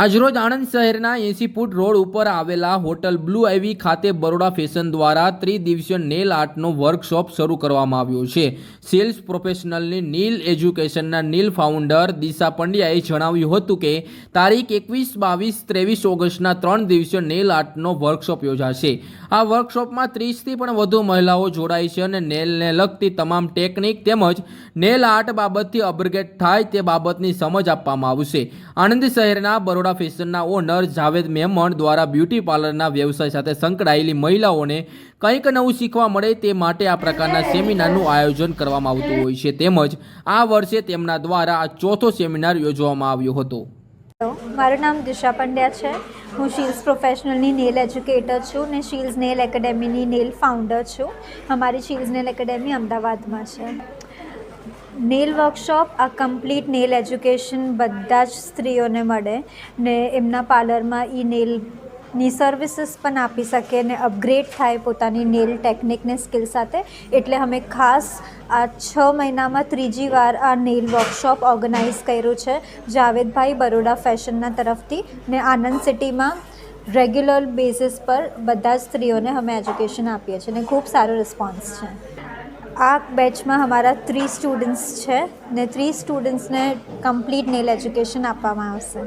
આજરોજ આણંદ શહેરના એસી foot road ઉપર આવેલા હોટલ બ્લુ આઈવી ખાતે બરોડા ફેશન દ્વારા ત્રિદિવસીય નેલ આર્ટનો વર્કશોપ શરૂ કરવામાં આવ્યો છે. સેલ્સ પ્રોફેશનલની નીલ એજ્યુકેશનના નીલ ફાઉન્ડર દિશા પંડ્યાએ જણાવ્યું હતું કે, તારીખ એકવીસ, બાવીસ, ત્રેવીસ ઓગસ્ટના ત્રણ દિવસીય નેલ આર્ટનો વર્કશોપ યોજાશે. આ વર્કશોપમાં ત્રીસથી પણ વધુ મહિલાઓ જોડાઈ છે અને નેલને લગતી તમામ ટેકનિક તેમજ નેલ આર્ટ બાબતથી અપગ્રેડ થાય તે બાબતની સમજ આપવામાં આવશે. આણંદ શહેરના બરોડા ફેશનના ઓનર જાવેદ મેમણ દ્વારા બ્યુટી પાર્લરના વ્યવસાય સાથે સંકળાયેલી મહિલાઓને કંઈક નવું શીખવા મળે તે માટે આ પ્રકારના સેમિનારનું આયોજન કરવામાં આવતું હોય છે. તેમજ આ વર્ષે તેમના દ્વારા આ ચોથો સેમિનાર યોજવામાં આવ્યો હતો. મારું નામ દિશા પંડ્યા છે. હું શીલ્સ પ્રોફેશનલની નેલ એજ્યુકેટર છું ને શીલ્સ નેલ એકેડેમીની નેલ ફાઉન્ડર છું. અમારી શીલ્સ નેલ એકેડેમી અમદાવાદમાં છે. નેલ વર્કશોપ, આ કમ્પ્લીટ નેલ એજ્યુકેશન બધા જ સ્ત્રીઓને મળે ને એમના પાર્લરમાં એ નેલની સર્વિસીસ પણ આપી શકે ને અપગ્રેડ થાય પોતાની નેલ ટેકનિકને સ્કિલ સાથે. એટલે અમે ખાસ આ છ મહિનામાં ત્રીજી વાર આ નેલ વર્કશોપ ઓર્ગેનાઇઝ કર્યું છે જાવેદભાઈ બરોડા ફેશનના તરફથી ને આનંદ સિટીમાં રેગ્યુલર બેસિસ પર બધા જ સ્ત્રીઓને અમે એજ્યુકેશન આપીએ છીએ ને ખૂબ સારો રિસ્પોન્સ છે. આ બેચમાં અમારા ત્રીસ સ્ટુડન્ટ્સ છે ને ત્રીસ સ્ટુડન્ટ્સને કમ્પ્લીટ નેલ એજ્યુકેશન આપવામાં આવશે.